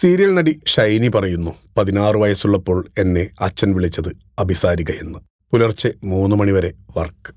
Serial നടി ഷൈനി പറയുന്നു പതിനാറ് വയസ്സുള്ളപ്പോൾ എന്നെ അച്ഛൻ വിളിച്ചത് അഭിസാരിക എന്ന്. പുലർച്ചെ മൂന്ന് മണിവരെ വർക്ക്.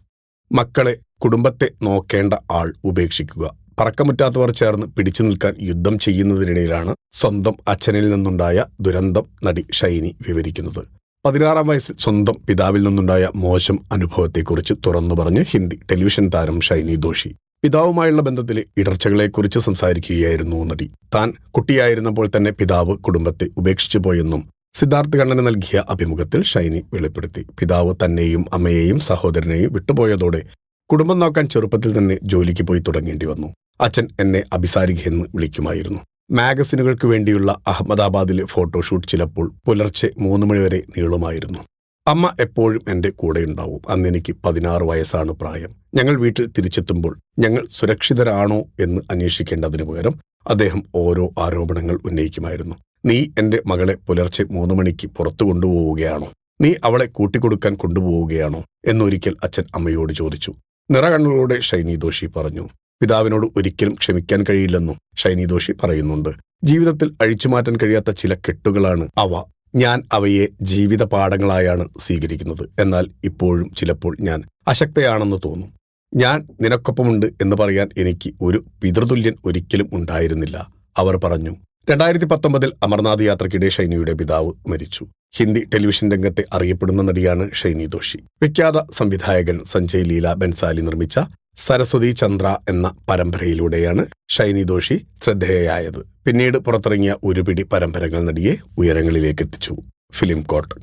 മക്കളെ കുടുംബത്തെ നോക്കേണ്ട ആൾ ഉപേക്ഷിക്കുക. പറക്കമുറ്റാത്തവർ ചേർന്ന് പിടിച്ചു നിൽക്കാൻ യുദ്ധം ചെയ്യുന്നതിനിടയിലാണ് സ്വന്തം അച്ഛനിൽ നിന്നുണ്ടായ ദുരന്തം നടി ഷൈനി വിവരിക്കുന്നത്. പതിനാറാം വയസ്സിൽ സ്വന്തം പിതാവിൽ നിന്നുണ്ടായ മോശം അനുഭവത്തെക്കുറിച്ച് തുറന്നു പറഞ്ഞ് ഹിന്ദി ടെലിവിഷൻ താരം ഷൈനി ദോഷി. പിതാവുമായുള്ള ബന്ധത്തിൽ ഇടർച്ചകളെക്കുറിച്ച് സംസാരിക്കുകയായിരുന്നു നടി. താൻ കുട്ടിയായിരുന്നപ്പോൾ തന്നെ പിതാവ് കുടുംബത്തെ ഉപേക്ഷിച്ചു പോയെന്നും സിദ്ധാർത്ഥ് കണ്ണന് നൽകിയ അഭിമുഖത്തിൽ ഷൈനി വെളിപ്പെടുത്തി. പിതാവ് തന്നെയും അമ്മയെയും സഹോദരനെയും വിട്ടുപോയതോടെ കുടുംബം നോക്കാൻ ചെറുപ്പത്തിൽ തന്നെ ജോലിക്ക് പോയി തുടങ്ങേണ്ടി വന്നു. അച്ഛൻ എന്നെ അഭിസാരികയെന്ന് വിളിക്കുമായിരുന്നു. മാഗസിനുകൾക്ക് വേണ്ടിയുള്ള അഹമ്മദാബാദിലെ ഫോട്ടോഷൂട്ട് ചിലപ്പോൾ പുലർച്ചെ മൂന്ന് മണിവരെ നീളുമായിരുന്നു. അമ്മ എപ്പോഴും എന്റെ കൂടെയുണ്ടാവും അന്ന് എനിക്ക് പതിനാറ് വയസ്സാണ് പ്രായം. ഞങ്ങൾ വീട്ടിൽ തിരിച്ചെത്തുമ്പോൾ ഞങ്ങൾ സുരക്ഷിതരാണോ എന്ന് അന്വേഷിക്കേണ്ടതിനു പകരം അദ്ദേഹം ഓരോ ആരോപണങ്ങൾ ഉന്നയിക്കുമായിരുന്നു. നീ എന്റെ മകളെ പുലർച്ചെ മൂന്ന് മണിക്ക് പുറത്തു കൊണ്ടുപോവുകയാണോ? നീ അവളെ കൂട്ടിക്കൊടുക്കാൻ കൊണ്ടുപോവുകയാണോ? എന്നൊരിക്കൽ അച്ഛൻ അമ്മയോട് ചോദിച്ചു. നിറകണ്ണുകളോടെ ഷൈനി ദോഷി പറഞ്ഞു. പിതാവിനോട് ഒരിക്കലും ക്ഷമിക്കാൻ കഴിയില്ലെന്നും ഷൈനി ദോഷി പറയുന്നുണ്ട്. ജീവിതത്തിൽ അഴിച്ചുമാറ്റാൻ കഴിയാത്ത ചില കെട്ടുകളാണ് അവ. ഞാൻ അവയെ ജീവിത പാഠങ്ങളായാണ് സ്വീകരിക്കുന്നത്. എന്നാൽ ഇപ്പോഴും ചിലപ്പോൾ ഞാൻ അശക്തയാണെന്ന് തോന്നും. ഞാൻ നിനക്കൊപ്പമുണ്ട് എന്ന് പറയാൻ എനിക്ക് ഒരു പിതൃതുല്യൻ ഒരിക്കലും ഉണ്ടായിരുന്നില്ല. അവർ പറഞ്ഞു രണ്ടായിരത്തി പത്തൊമ്പതിൽ അമർനാഥ് യാത്രയ്ക്കിടെ ഷൈനിയുടെ പിതാവ് മരിച്ചു. ഹിന്ദി ടെലിവിഷൻ രംഗത്തെ അറിയപ്പെടുന്ന നടിയാണ് ഷൈനി ദോഷി വിഖ്യാത സംവിധായകൻ സഞ്ജയ് ലീല ബൻസാലി നിർമ്മിച്ച സരസ്വതി ചന്ദ്ര എന്ന പരമ്പരയിലൂടെയാണ് ഷൈനി ദോഷി ശ്രദ്ധേയയായത്. പിന്നീട് പുറത്തിറങ്ങിയ ഒരുപിടി പരമ്പരകൾ നടിയെ ഉയരങ്ങളിലേക്ക് എത്തിച്ചു. ഫിലിം കോട്ട്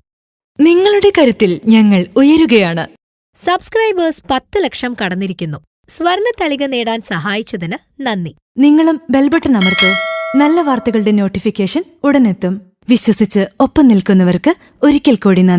നിങ്ങളുടെ കരുത്തിൽ ഞങ്ങൾ ഉയരുകയാണ്. സബ്സ്ക്രൈബേഴ്സ് പത്ത് ലക്ഷം കടന്നിരിക്കുന്നു. സ്വർണ തളിക നേടാൻ സഹായിച്ചതിന് നന്ദി. നിങ്ങളും ബെൽബട്ടൺ അമർത്തോ. നല്ല വാർത്തകളുടെ നോട്ടിഫിക്കേഷൻ ഉടനെത്തും. വിശ്വസിച്ച് ഒപ്പം നിൽക്കുന്നവർക്ക് ഒരിക്കൽ കൂടി നന്ദി.